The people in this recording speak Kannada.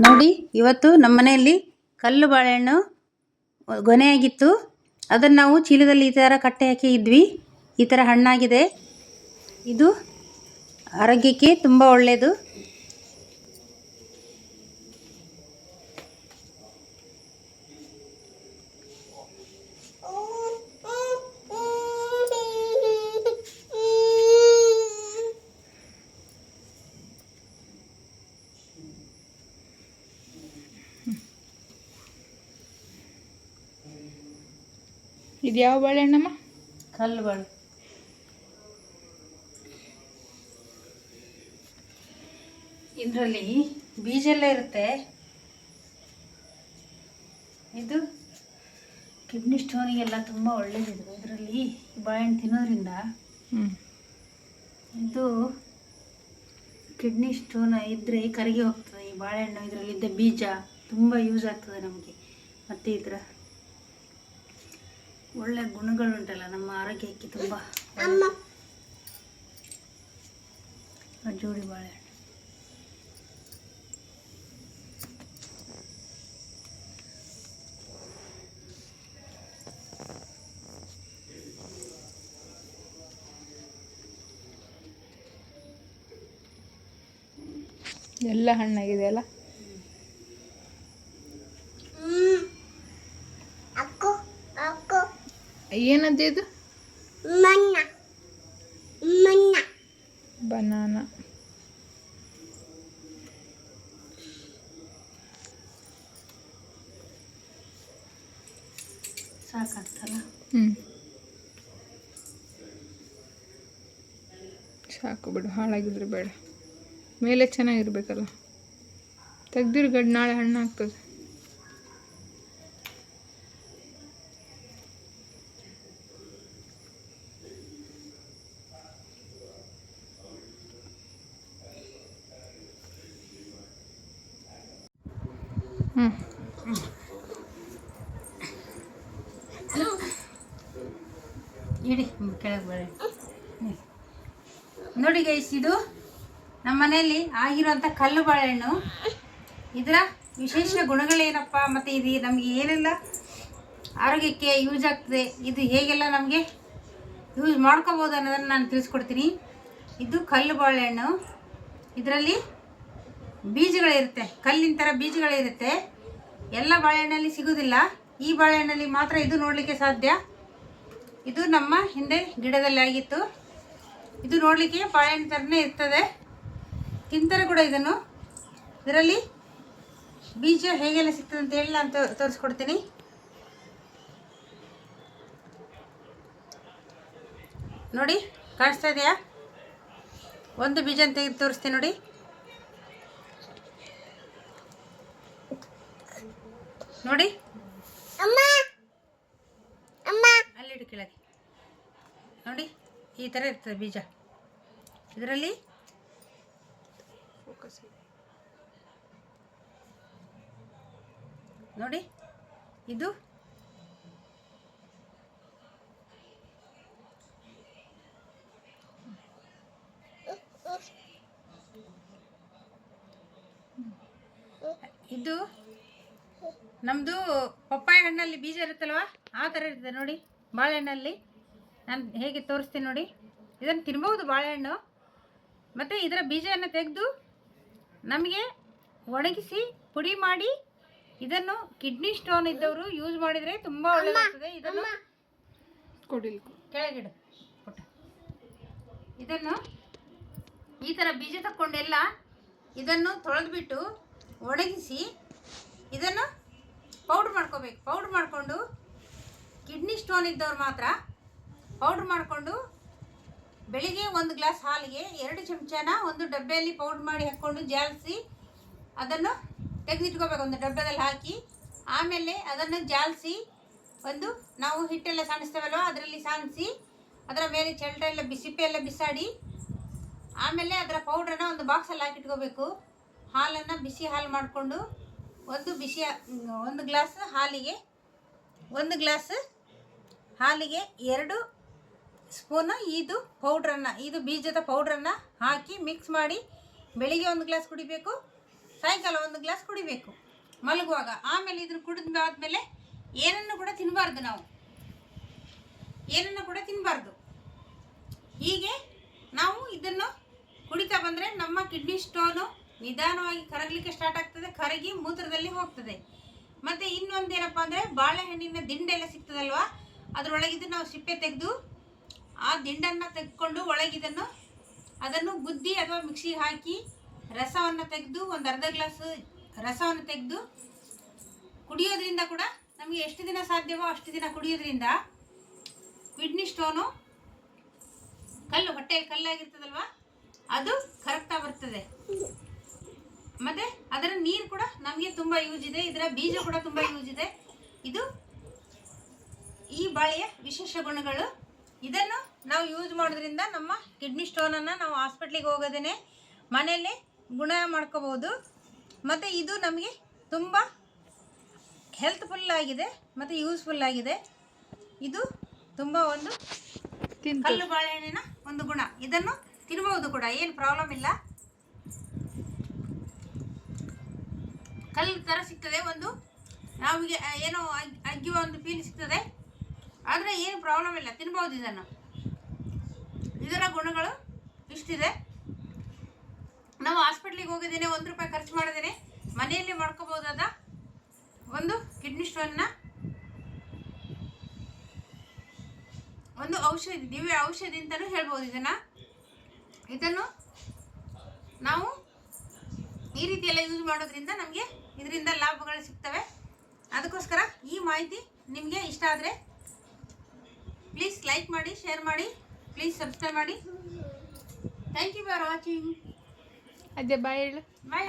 ನೋಡಿ, ಇವತ್ತು ನಮ್ಮ ಮನೆಯಲ್ಲಿ ಕಲ್ಲು ಬಾಳೆಹಣ್ಣು ಗೊನೆಯಾಗಿತ್ತು. ಅದನ್ನು ನಾವು ಚೀಲದಲ್ಲಿ ಈ ಥರ ಕಟ್ಟೆ ಹಾಕಿ ಇದ್ವಿ. ಈ ಥರ ಹಣ್ಣಾಗಿದೆ. ಇದು ಆರೋಗ್ಯಕ್ಕೆ ತುಂಬ ಒಳ್ಳೆಯದು ಇದು ಯಾವ ಬಾಳೆಹಣ್ಣಮ್ಮ ಕಲ್ಲು ಬಾಳೆ. ಇದರಲ್ಲಿ ಬೀಜ ಎಲ್ಲ ಇರುತ್ತೆ. ಇದು ಕಿಡ್ನಿ ಸ್ಟೋನಿಗೆಲ್ಲ ತುಂಬ ಒಳ್ಳೇದಿದೆ. ಇದರಲ್ಲಿ ಬಾಳೆಹಣ್ಣು ತಿನ್ನೋದ್ರಿಂದ ಇದು ಕಿಡ್ನಿ ಸ್ಟೋನ್ ಇದ್ದರೆ ಕರಗಿ ಹೋಗ್ತದೆ ಈ ಬಾಳೆಹಣ್ಣು ಇದರಲ್ಲಿದ್ದ ಬೀಜ ತುಂಬ ಯೂಸ್ ಆಗ್ತದೆ ನಮಗೆ. ಮತ್ತು ಇದರ ಒಳ್ಳೆ ಗುಣಗಳುಂಟಲ್ಲ ನಮ್ಮ ಆರೋಗ್ಯಕ್ಕೆ ತುಂಬ ಜೋಡಿ ಬಾಳೆಹಣ್ಣು ಎಲ್ಲ ಹಣ್ಣಾಗಿದೆ ಅಲ್ಲ? ಏನದು ಇದು? ಬನಾನ ಸಾಕಾಗ್ತಲ್ಲ? ಹ್ಞೂ ಸಾಕು ಬಿಡು ಹಾಳಾಗಿದ್ರೆ ಬೇಡ. ಮೇಲೆ ಚೆನ್ನಾಗಿರ್ಬೇಕಲ್ಲ. ತೆಗ್ದಿರು ಗಡ್ ನಾಳೆ ಹಣ್ಣು ಆಗ್ತದೆ. ಹ್ಞೂ ಇಡಿ ಕೆಳಗೆ ಬಳೆ ನೋಡಿ ಗೈಸ್ ಇದು ನಮ್ಮ ಮನೆಯಲ್ಲಿ ಆಗಿರುವಂಥ ಕಲ್ಲು ಬಾಳೆಹಣ್ಣು ಇದರ ವಿಶೇಷ ಗುಣಗಳೇನಪ್ಪ, ಮತ್ತು ಇದು ನಮಗೆ ಏನೆಲ್ಲ ಆರೋಗ್ಯಕ್ಕೆ ಯೂಸ್ ಆಗ್ತದೆ, ಇದು ಹೇಗೆಲ್ಲ ನಮಗೆ ಯೂಸ್ ಮಾಡ್ಕೋಬೋದು ಅನ್ನೋದನ್ನು ನಾನು ತಿಳಿಸ್ಕೊಡ್ತೀನಿ. ಇದು ಕಲ್ಲು ಬಾಳೆಹಣ್ಣು ಇದರಲ್ಲಿ ಬೀಜಗಳಿರುತ್ತೆ, ಕಲ್ಲಿನ ಥರ ಬೀಜಗಳಿರುತ್ತೆ. ಎಲ್ಲ ಬಾಳೆಹಣ್ಣಲ್ಲಿ ಸಿಗೋದಿಲ್ಲ. ಈ ಬಾಳೆಹಣ್ಣಲ್ಲಿ ಮಾತ್ರ ಇದು ನೋಡಲಿಕ್ಕೆ ಸಾಧ್ಯ. ಇದು ನಮ್ಮ ಹಿಂದೆ ಗಿಡದಲ್ಲಿ ಆಗಿತ್ತು ಇದು ನೋಡಲಿಕ್ಕೆ ಬಾಳೆಹಣ್ಣು ಥರನೇ ಇರ್ತದೆ. ತಿಂತಾರೆ ಕೂಡ ಇದನ್ನು. ಇದರಲ್ಲಿ ಬೀಜ ಹೇಗೆಲ್ಲ ಸಿಗ್ತದೆ ಅಂತ ಹೇಳಿ ನಾನು ತೋರಿಸ್ಕೊಡ್ತೀನಿ. ನೋಡಿ, ಕಾಣಿಸ್ತಾ ಇದೆಯಾ? ಒಂದು ಬೀಜ ತೆಗೆದು ತೋರಿಸ್ತೀನಿ ನೋಡಿ ಅಲ್ಲಿಡು ಕೆಳಗೆ ನೋಡಿ ಈ ಥರ ಇರ್ತದೆ ಬೀಜ. ಇದರಲ್ಲಿ ನೋಡಿ ಇದು ಇದು ನಮ್ಮದು ಪಪ್ಪಾಯ ಹಣ್ಣಲ್ಲಿ ಬೀಜ ಇರುತ್ತಲ್ವ? ಆ ಥರ ಇರ್ತದೆ ನೋಡಿ ಬಾಳೆಹಣ್ಣಲ್ಲಿ. ನಾನು ಹೇಗೆ ತೋರಿಸ್ತೀನಿ ನೋಡಿ. ಇದನ್ನು ತಿನ್ಬೋದು ಬಾಳೆಹಣ್ಣು. ಮತ್ತು ಇದರ ಬೀಜವನ್ನು ತೆಗೆದು ನಮಗೆ ಒಣಗಿಸಿ ಪುಡಿ ಮಾಡಿ ಇದನ್ನು ಕಿಡ್ನಿ ಸ್ಟೋನ್ ಇದ್ದವರು ಯೂಸ್ ಮಾಡಿದರೆ ತುಂಬ ಒಳ್ಳೆಯದಾಗ್ತದೆ ಇದನ್ನು ಕೆಳಗಿಡು. ಪುಟ್ಟ ಇದನ್ನು ಈ ಥರ ಬೀಜ ತಕ್ಕೊಂಡೆಲ್ಲ ಇದನ್ನು ತೊಳೆದ್ಬಿಟ್ಟು ಒಣಗಿಸಿ ಇದನ್ನು ಪೌಡ್ರ್ ಮಾಡ್ಕೋಬೇಕು. ಪೌಡ್ರ್ ಮಾಡಿಕೊಂಡು ಕಿಡ್ನಿ ಸ್ಟೋನ್ ಇದ್ದವ್ರು ಮಾತ್ರ ಪೌಡ್ರ್ ಮಾಡಿಕೊಂಡು ಬೆಳಿಗ್ಗೆ ಒಂದು ಗ್ಲಾಸ್ ಹಾಲಿಗೆ ಎರಡು ಚಮಚನ ಒಂದು ಡಬ್ಬೆಯಲ್ಲಿ ಪೌಡ್ರ್ ಮಾಡಿ ಹಾಕ್ಕೊಂಡು ಜಾಲಿಸಿ ಅದನ್ನು ತೆಗೆದಿಟ್ಕೋಬೇಕು, ಒಂದು ಡಬ್ಬದಲ್ಲಿ ಹಾಕಿ. ಆಮೇಲೆ ಅದನ್ನು ಜಾಲಿಸಿ ಒಂದು ನಾವು ಹಿಟ್ಟೆಲ್ಲ ಸಾಣಿಸ್ತೇವಲ್ವ, ಅದರಲ್ಲಿ ಸಾಣಿಸಿ ಅದರ ಮೇಲೆ ಚೆಲ್ಟ ಎಲ್ಲ ಬಿಸಿಪೆ ಎಲ್ಲ ಬಿಸಾಡಿ, ಆಮೇಲೆ ಅದರ ಪೌಡ್ರನ್ನ ಒಂದು ಬಾಕ್ಸಲ್ಲಿ ಹಾಕಿಟ್ಕೋಬೇಕು. ಹಾಲನ್ನು ಬಿಸಿ ಹಾಲು ಮಾಡಿಕೊಂಡು ಒಂದು ಬಿಸಿ, ಒಂದು ಗ್ಲಾಸ್ ಹಾಲಿಗೆ, ಒಂದು ಗ್ಲಾಸ್ ಹಾಲಿಗೆ ಎರಡು ಸ್ಪೂನು, ಇದು ಪೌಡ್ರನ್ನು, ಇದು ಬೀಜದ ಪೌಡ್ರನ್ನು ಹಾಕಿ ಮಿಕ್ಸ್ ಮಾಡಿ ಬೆಳಿಗ್ಗೆ ಒಂದು ಗ್ಲಾಸ್ ಕುಡಿಬೇಕು, ಸಾಯಂಕಾಲ ಒಂದು ಗ್ಲಾಸ್ ಕುಡಿಬೇಕು. ಮಲಗುವಾಗ, ಆಮೇಲೆ ಇದನ್ನು ಕುಡಿದಾದ್ಮೇಲೆ ಏನನ್ನು ಕೂಡ ತಿನ್ನಬಾರ್ದು ನಾವು. ಏನನ್ನು ಕೂಡ ತಿನ್ನಬಾರ್ದು ಹೀಗೆ ನಾವು ಇದನ್ನು ಕುಡಿತಾ ಬಂದರೆ ನಮ್ಮ ಕಿಡ್ನಿ ಸ್ಟೋನು ನಿಧಾನವಾಗಿ ಕರಗಲಿಕ್ಕೆ ಸ್ಟಾರ್ಟ್ ಆಗ್ತದೆ, ಕರಗಿ ಮೂತ್ರದಲ್ಲಿ ಹೋಗ್ತದೆ. ಮತ್ತು ಇನ್ನೊಂದೇನಪ್ಪ ಅಂದರೆ ಬಾಳೆಹಣ್ಣಿನ ದಿಂಡೆಲ್ಲ ಸಿಗ್ತದಲ್ವಾ? ಅದರೊಳಗಿದ್ದು ನಾವು ಸಿಪ್ಪೆ ತೆಗೆದು ಆ ದಿಂಡನ್ನು ತೆಗೆದುಕೊಂಡು ಒಳಗಿದನ್ನು ಅದನ್ನು ಗುದ್ದಿ ಅಥವಾ ಮಿಕ್ಸಿಗೆ ಹಾಕಿ ರಸವನ್ನು ತೆಗೆದು, ಒಂದು ಅರ್ಧ ಗ್ಲಾಸ್ ರಸವನ್ನು ತೆಗೆದು ಕುಡಿಯೋದ್ರಿಂದ ಕೂಡ ನಮಗೆ ಎಷ್ಟು ದಿನ ಸಾಧ್ಯವೋ ಅಷ್ಟು ದಿನ ಕುಡಿಯೋದ್ರಿಂದ ಕಿಡ್ನಿ ಸ್ಟೋನು ಕಲ್ಲು, ಹೊಟ್ಟೆಯಲ್ಲಿ ಕಲ್ಲಾಗಿರ್ತದಲ್ವ? ಅದು ಕರಗ್ತಾ ಬರ್ತದೆ. ಮತ್ತೆ ಅದರ ನೀರು ಕೂಡ ನಮಗೆ ತುಂಬ ಯೂಸ್ ಇದೆ. ಇದರ ಬೀಜ ಕೂಡ ತುಂಬ ಯೂಸ್ ಇದೆ. ಇದು ಈ ಬಾಳೆಯ ವಿಶೇಷ ಗುಣಗಳು. ಇದನ್ನು ನಾವು ಯೂಸ್ ಮಾಡೋದ್ರಿಂದ ನಮ್ಮ ಕಿಡ್ನಿ ಸ್ಟೋನನ್ನು ನಾವು ಹಾಸ್ಪಿಟ್ಲಿಗೆ ಹೋಗೋದೇ ಮನೆಯಲ್ಲೇ ಗುಣ ಮಾಡ್ಕೋಬೋದು ಮತ್ತು ಇದು ನಮಗೆ ತುಂಬ ಹೆಲ್ತ್ಫುಲ್ ಆಗಿದೆ ಮತ್ತು ಯೂಸ್ಫುಲ್ ಆಗಿದೆ. ಇದು ತುಂಬ ಒಂದು ಕಲ್ಲು ಬಾಳೆಹಣ್ಣಿನ ಒಂದು ಗುಣ. ಇದನ್ನು ತಿನ್ಬೋದು ಕೂಡ ಏನು ಪ್ರಾಬ್ಲಮ್ ಇಲ್ಲ. ಕಲ್ಲು ಥರ ಸಿಗ್ತದೆ ಒಂದು ನಮಗೆ ಏನೋ ಅಗ್- ಅಗ್ಯುವ ಒಂದು ಫೀಲ್ ಸಿಗ್ತದೆ. ಆದರೆ ಏನು ಪ್ರಾಬ್ಲಮ್ ಇಲ್ಲ ತಿನ್ಬೋದು ಇದನ್ನು. ಇದರ ಗುಣಗಳು ಇಷ್ಟಿದೆ. ನಾವು ಹಾಸ್ಪಿಟ್ಲಿಗೆ ಹೋಗಿದ್ದೀನಿ, ಒಂದು ರೂಪಾಯಿ ಖರ್ಚು ಮಾಡಿದ್ದೇನೆ. ಮನೆಯಲ್ಲಿ ಮಾಡ್ಕೋಬೋದಾದ ಒಂದು ಕಿಡ್ನಿ ಸ್ಟೋನ್ನ ಒಂದು ಔಷಧಿ, ದಿವ್ಯ ಔಷಧಿ ಅಂತಲೂ ಹೇಳ್ಬೋದು ಇದನ್ನು. ಇದನ್ನು ನಾವು ಈ ರೀತಿಯೆಲ್ಲ ಯೂಸ್ ಮಾಡೋದ್ರಿಂದ ನಮಗೆ ಇದರಿಂದ ಲಾಭಗಳು ಸಿಗ್ತವೆ. ಅದಕ್ಕೋಸ್ಕರ ಈ ಮಾಹಿತಿ ನಿಮಗೆ ಇಷ್ಟ ಆದರೆ ಪ್ಲೀಸ್ ಲೈಕ್ ಮಾಡಿ ಶೇರ್ ಮಾಡಿ. ಪ್ಲೀಸ್ ಸಬ್ಸ್ಕ್ರೈಬ್ ಮಾಡಿ. ಥ್ಯಾಂಕ್ ಯು ಫಾರ್ ವಾಚಿಂಗ್ ಅದೇ ಬಾಯ್ ಹೇಳು. ಬಾಯ್